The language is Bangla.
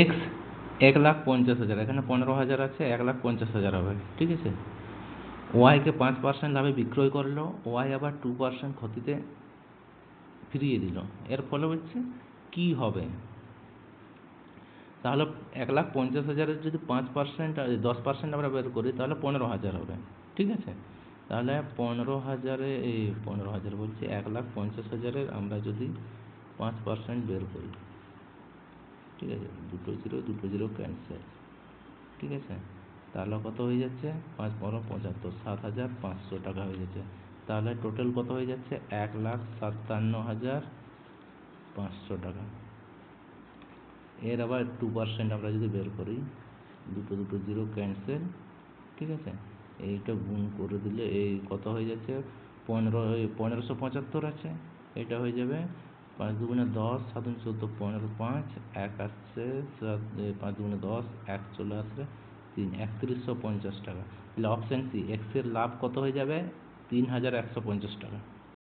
এক্স এক লাখ পঞ্চাশ হাজার, এখানে পনেরো হাজার আছে, এক লাখ পঞ্চাশ হাজার হবে, ঠিক আছে? ওয়াইকে পাঁচ পার্সেন্ট লাভে বিক্রয় করল ওয়াই আবার টু পার্সেন্ট ক্ষতিতে ফিরিয়ে দিল। এর ফলে হচ্ছে, কী হবে? তাহলে এক লাখ পঞ্চাশ হাজারের যদি পাঁচ পার্সেন্ট দশ পার্সেন্ট আমরা বের করি, তাহলে পনেরো হাজার হবে, ঠিক আছে? তাহলে পনেরো হাজারে এই পনেরো হাজার বলছি, এক লাখ পঞ্চাশ হাজারের আমরা যদি পাঁচ পার্সেন্ট বের করি ঠিক আছে? দুটো জিরো দুটো জিরো ক্যান্সেল ঠিক আছে? তাহলে কত হয়ে যাচ্ছে? পাঁচ পনেরো পঁচাত্তর, সাত হাজার পাঁচশো টাকা হয়ে যাচ্ছে। তাহলে টোটাল কত হয়ে যাচ্ছে? এক লাখ সাতান্ন হাজার পাঁচশো টাকা। এর আবার টু পার্সেন্ট আমরা যদি বের করি, দুটো দুটো জিরো ক্যান্সেল ঠিক আছে? এইটা গুণ করে দিলে এই কত হয়ে যাচ্ছে? পনেরো পনেরোশো পঁচাত্তর আছে। এটা হয়ে যাবে পাঁচ দুগুণে দশ, সাত দুগুণে চোদ্দ, পনেরো পাঁচ, এক আসছে পাঁচ দুগুণে দশ, এক চলে আসবে তিন, একত্রিশশো পঞ্চাশ টাকা। তাহলে অপশান সি এক্সের লাভ কত হয়ে যাবে? তিন হাজার একশো পঞ্চাশ টাকা।